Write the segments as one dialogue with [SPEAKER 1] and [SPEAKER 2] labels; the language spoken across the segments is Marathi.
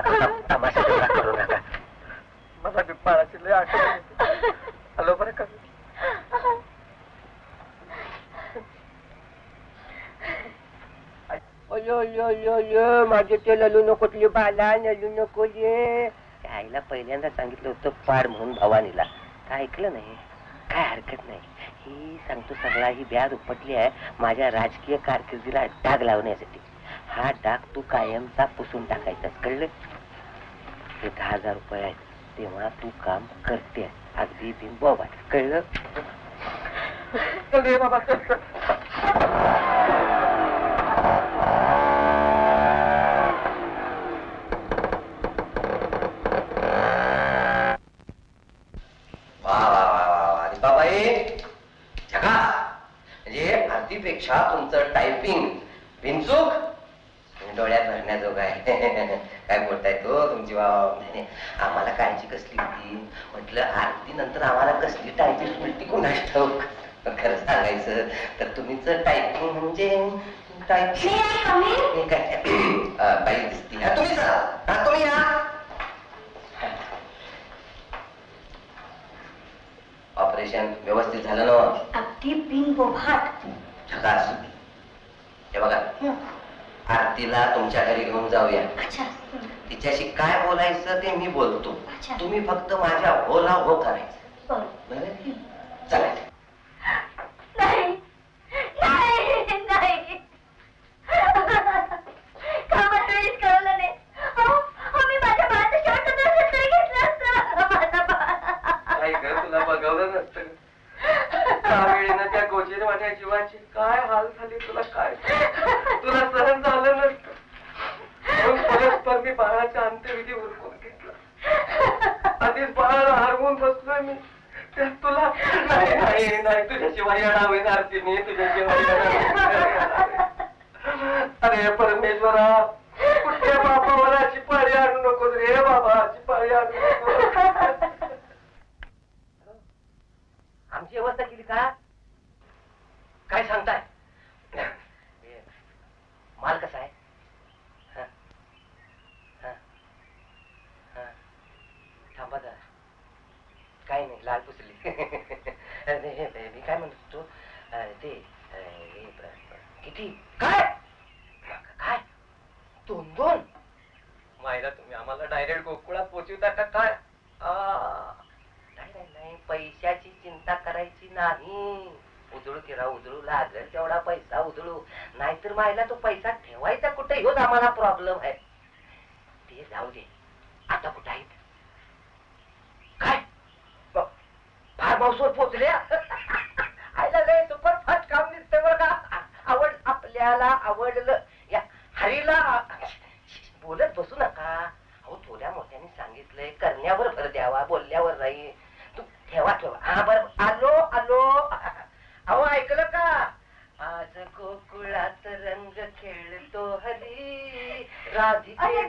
[SPEAKER 1] नका तम- तमाशा तेवढा करू नका. मला बी बाळाची लय आठवण येते. आलो बरं का?
[SPEAKER 2] अयो यो यो यो माझे ते ललू नको तुझे बाला ललू नको ये. आईला पहिल्यांदा सांगितलं होतं पाड म्हणून भवानीला. काय ऐकलं नाही? काय हरकत नाही? ही सांगतो सगळा ही ब्याज उपटली आहे माझ्या राजकीय कारकिर्दीला डाग लावण्यासाठी. हा डाग तू कायमचा पुसून टाकायचा कळलं? हे दहा हजार रुपये आहेत. तेव्हा तू काम करते अगदी बिन बोबाट कळलं
[SPEAKER 1] बाबा चल, चल.
[SPEAKER 2] वा वा वा वा वा बाबाई झकास म्हणजे आरतीपेक्षा तुमचं टायपिंग बिनचूक डोळ्यात भरण्याजोग आहे काय बोलताय तो नाही. आम्हाला काळजी कसली होती? म्हटलं आरती नंतर आम्हाला कसली टायपिंग मिळते कोणाच ठाऊक खरं सांगायचं तर तुम्हीच टायपिंग म्हणजे टायपिंग काय? बाई दिसती. हा तुम्ही हा तुम्ही या. ऑपरेशन व्यवस्थित झालं ना?
[SPEAKER 3] अगदी बिनबोभाट
[SPEAKER 2] झकास हे बघा. आरतीला तुमच्या घरी घेऊन जाऊया.
[SPEAKER 3] अच्छा.
[SPEAKER 2] तिच्याशी काय बोलायचं ते मी बोलतो. तुम्ही फक्त माझ्या होला हो करायचं
[SPEAKER 3] बरं.
[SPEAKER 2] बरं चला
[SPEAKER 3] नाही नाही नाही का मला वेळीच कळलं नाही अहो, अहो, मी माझ्या बाळाचं शर्ट तसंच तरी घेतलं असतं माझा बाळ.
[SPEAKER 1] आई ग तुला बघवलं नसतं त्यावेळेनं त्या गोजीर माझ्या जीवाची काय हाल झाली तुला काय तुला सहन झालं नसतं म्हणून परस्पर मी बाळाचा अंत्यविधी उरकून घेतला. आधीच बाळाला हरवून बसलोय मी. त्यात तुला नाही नाही नाही तुझ्याशिवाय येणार येणार ती मी तुझ्याशिवाय अरे परमेश्वरा कुठल्या बापावर अशी पाळी आणू नको रे बाबा अशी पाळी आणू नको
[SPEAKER 2] आमची व्यवस्था केली का काय सांगताय हे, माल कसा आहे हा? हा? हा. थांबा जरा काय नाही लाल पुसली अरे, हे, मी काय म्हणत होतो? ते किती? काय? काय? दोन दोन?
[SPEAKER 1] मायला तुम्ही आम्हाला डायरेक्ट गोकुळात पोचवता का काय?
[SPEAKER 2] नाही नाही नाही पैशाची चिंता करायची नाही. उधळू किरा उधळू लागेल तेवढा पैसा उधळू. नाहीतर मायला तो पैसा ठेवायचा कुठे? ह्योच आम्हाला प्रॉब्लेम आहे. ते जाऊ दे. आता कुठे आहेत काय फार्म पोहोचले आयला लय सुपर फास्ट काम दिसतंय बरं का. आवड आपल्याला आवडलं. या हरीला बोलत बसू नका. अहो थोड्या मोठ्याने सांगितलंय करण्यावर भर द्यावा बोलल्यावर नाही. तू ठेवा ठेवा. हा बर. आलो आलो. अहो ऐकलं का? आज गोकुळात रंग खेळतो हरी. राधिके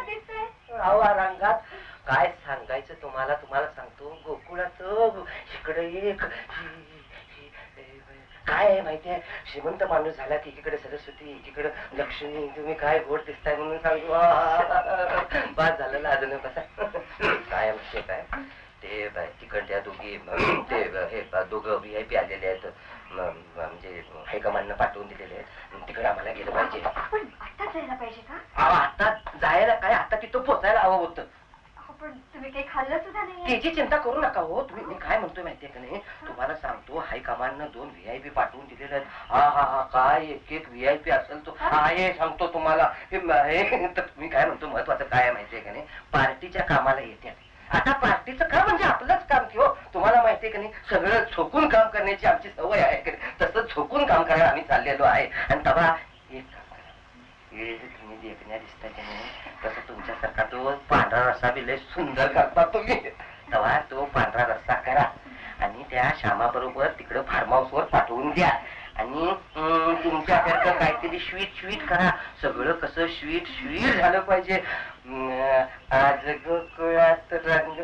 [SPEAKER 3] दिसतंय.
[SPEAKER 2] अहो रंगात काय सांगायचं तुम्हाला? तुम्हाला सांगतो. गोकुळात इकडे एक काय आहे माहितीये श्रीमंत माणूस झाला की एकीकडे सरस्वती एकीकडे लक्ष्मी. तुम्ही काय गोड दिसताय म्हणून सांगतो बाद झालं लाजणं कसा काय माहितीये काय? ते तिकडच्या दोघी ते हे दोघं व्ही आय पी आलेले आहेत. म्हणजे हायकमांडनं पाठवून दिलेले आहेत. तिकडे आम्हाला गेलं पाहिजे.
[SPEAKER 3] आत्ताच जायला पाहिजे का?
[SPEAKER 2] अहो, आता जायला काय? आता तिथं पोचायला हवं होतं.
[SPEAKER 3] पण तुम्ही काही खाल्लं सुद्धा नाही
[SPEAKER 2] त्याची चिंता करू नका हो. तुम्ही मी काय म्हणतोय माहितीये का नाही? तुम्हाला सांगतो हायकमांडनं दोन व्ही आय पी पाठवून दिलेले आहेत. हा हा हा काय एक एक व्ही आय पी असेल तो हा. हे सांगतो तुम्हाला. हे म- हे तर तुम्ही काय म्हणतो? महत्वाचं काय आहे माहितीये का नाही? पार्टीच्या कामाला येतात आता पार्टीचं काम म्हणजे आपलंच काम की हो. तुम्हाला माहितीये का नाही? सगळं झोकून काम करण्याची आमची सवय आहे का नाही? तसं झोकून काम करायला आम्ही चाललेलो आहे. आणि तेव्हा एक. हे जे तुम्ही देखण्या दिसता की नाही तसं तुमच्यासारखा तो पांढरा रस्सा बी लय सुंदर करता तुम्ही. तेव्हा तो पांढरा रस्सा करा आणि त्या श्यामाबरोबर तिकडं फार्म हाऊसवर पाठवून द्या. आणि तुमच्यासारखं काहीतरी स्वीट स्वीट करा. सगळं कसं स्वीट स्वीट झालं पाहिजे. आज गोकुळात रंग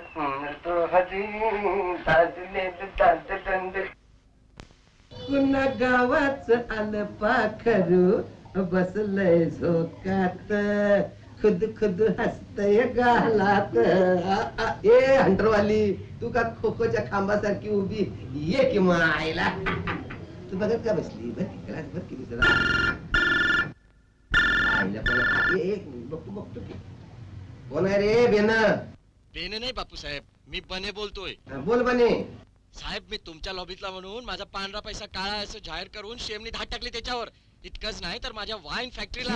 [SPEAKER 2] तो हरी दंड. दाद
[SPEAKER 4] गावाच आलं पाखरू. बसलंय झोकात खुद खुद हसतय गालात. आ, आ, ए हंटरवाली तू का खो खोच्या खांबासारखी उभी? ये कि आईला. तू बघत का बसली? बर त्याला बघ किती जरा आईला पण आ, ए, बघतो बघतो की. कोण आहे रे बेन?
[SPEAKER 5] बेने नाही बापू साहेब मी बने बोलतोय.
[SPEAKER 4] बोल बने.
[SPEAKER 5] साहेब मी तुमच्या लॉबीतला म्हणून माझा पांढरा पैसा काळा असं जाहीर करून शेमनी धाड टाकली त्याच्यावर. इतकंच नाही तर माझ्या वाईन फॅक्टरीला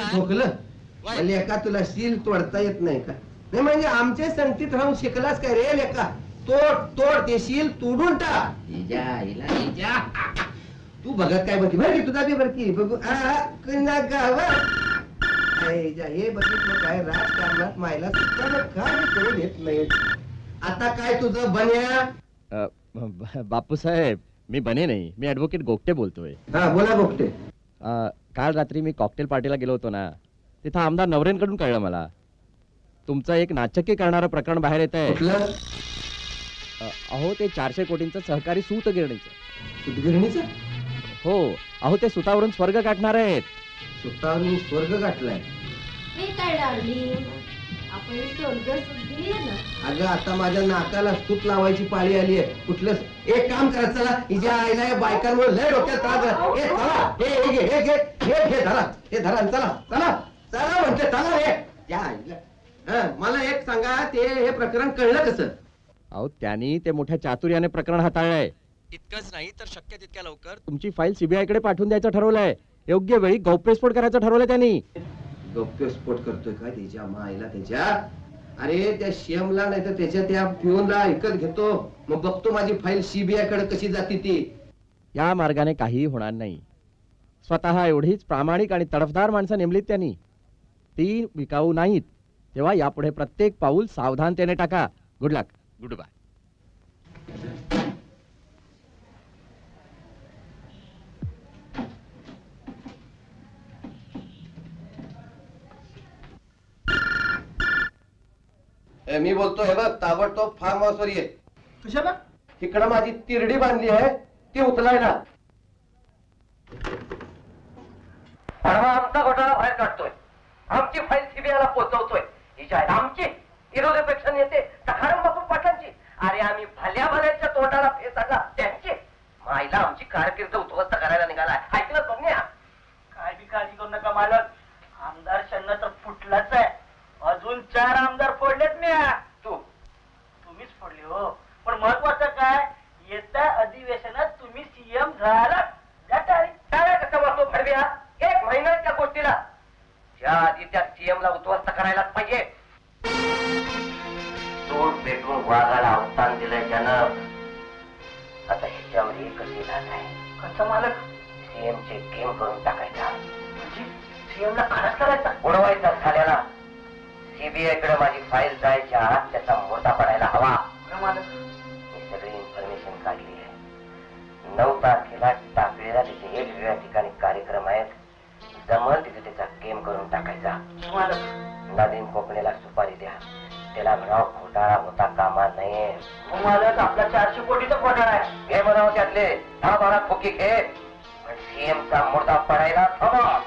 [SPEAKER 4] तुला शील तोडता येत नाही का? नाही म्हणजे आमच्या संगतीत राहून शिकलास काय रे लेका? तोड तोड ते शील तोडून टाक. इजा इला. इजा. तू बघत काय बघी? बरं की तुझा बी बरं की. बघू. आ, इजा, हे बघितलं काय? राजकारणात मायला सुद्धा काय करून येत नाही? आता काय तुझं बन्या?
[SPEAKER 6] बापूसाहेब मी बने नाही. मी ऍडव्होकेट गोगटे बोलतोय.
[SPEAKER 4] हा बोला गोपटे
[SPEAKER 6] अ, काल रात्री मी कॉकटेल पार्टीला गेलो होतो ना तिथं आमदार नवरेंकडून कळलं मला. तुमचं एक नाचक्की करणारं प्रकरण बाहेर येत आहे अहो ते चारशे कोटींचं सहकारी सूत गिरणीचं. हो अहो ते सुतावरून स्वर्ग गाठणार आहेत.
[SPEAKER 4] स्वतःवर मी स्वर्ग गाठलाय अगं आता माझ्या नाकाला सूत लावायची पाळी आली आहे कुठलं एक काम करा चला. हिच्या आईला या बायकांमुळे लय डोक्यात त्रास घे हे घे हे घे धरा. हे धरा आणि चला चला. चला म्हणते चला रे. या आईला. हं, मला एक सांगा ते हे प्रकरण कळलं कसं?
[SPEAKER 6] अहो त्यांनी ते मोठ्या चातुर्याने प्रकरण हाताळलंय.
[SPEAKER 5] इतकंच नाही तर शक्य तितक्या लवकर.
[SPEAKER 6] तुमची फाईल सीबीआयकडे पाठवून द्यायचं ठरवलंय. योग्य वेळी गौप्यस्फोट करायचं ठरवलंय त्यांनी.
[SPEAKER 4] गौप्यस्फोट करतोय का त्याच्या माईला त्याच्या? अरे त्या शेमला नाही तर त्याच्या त्या पिऊनला ऐकत घेतो. मग बघतो माझी फाईल सीबीआयकडे कशी जाती ती.
[SPEAKER 6] या मार्गाने काहीही होणार नाही. स्वतः एवढीच प्रामाणिक आणि तडफदार माणसं नेमलीत त्यांनी. ती विकाऊ नाहीत. तेव्हा यापुढे प्रत्येक पाऊल सावधानतेने टाका. गुड लक गुड बाय
[SPEAKER 4] मी बोलतोय बघ ताबडतोब फार्म हाऊसवर ये.
[SPEAKER 1] कशाला?
[SPEAKER 4] इकडं माझी तिरडी बांधली आहे ती उचलायला.
[SPEAKER 2] परवा आमचा घोटाळा बाहेर काढतोय. आमची फाईल सीबीआयला पोहोचवतोय हिच्या आहेत आमची विरोधीपेक्षा नेते सखाराम बापू पाटलांची. अरे आम्ही भल्या भल्याच्या तोंडाला फेसायला त्यांची. माईला आमची कारकीर्द उद्ध्वस्त करायला निघालाय. ऐकलं तुम्ही
[SPEAKER 7] काय बी काळजी करू नका मालक. आमदार शन्न तर फुटलाच आहे. अजून चार आमदार फोडलेत मी
[SPEAKER 2] तू
[SPEAKER 7] तुम्हीच फोडले हो पण महत्वाचं काय येत्या अधिवेशनात तुम्ही सीएम झाला द्या तारीख.
[SPEAKER 2] काय कसं वाटतो फडव्या एक महिन्याच्या गोष्टीला ज्या आधी त्या सीएम ला उद्ध्वस्त करायलाच पाहिजे. तोड पेटून वाघाला अवतान दिलंय त्यानं. आता ह्याच्यावर एकच इलाज आहे.
[SPEAKER 7] कसं मालक?
[SPEAKER 2] सीएम चे गेम करून टाकायचा.
[SPEAKER 7] म्हणजे सीएम ला खराच करायचा?
[SPEAKER 2] बुडवायचा झाल्याला सीबीआयकडे माझी फाईल जायच्या आत त्याचा मोठा पडायला आहे घे म्हणावं त्यातले दहा बारा खोकी घे पण सीएमचा मुर्दा पडायला थांबा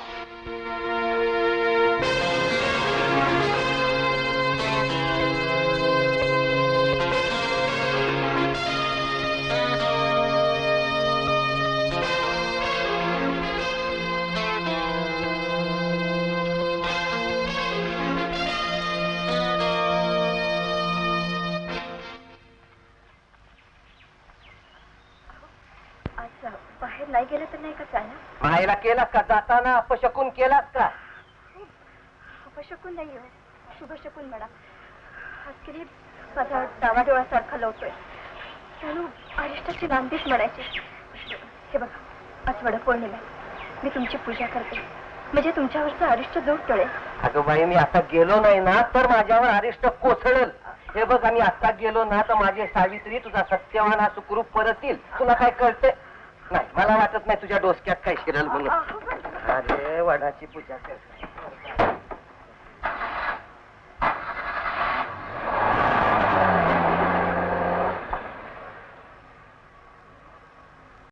[SPEAKER 3] गेलं तर नाही का चालणार?
[SPEAKER 2] मायला केलास का? जाताना अपशकून केलास का?
[SPEAKER 3] शुभशकून नाही हो. शुभशकून म्हणा. आजकाली माझा डावा लवतोय. जणू अरिष्टाची नांदीच म्हणायची. हे बघा आज वडपौर्णिमा आहे. मी तुमची पूजा करते. म्हणजे तुमच्यावरचं अरिष्ट दूर टळेल
[SPEAKER 2] अगं बाई मी आता गेलो नाही ना तर माझ्यावर अरिष्ट कोसळल. हे बघ आम्ही आता गेलो ना तर माझी सावित्री तुझा सत्यवान हा सुखरूप परत येईल तुला काय कळते नाही मला वाटत नाही तुझ्या डोसक्यात काही शिरल म्हणून. अरे वडाची पूजा कर.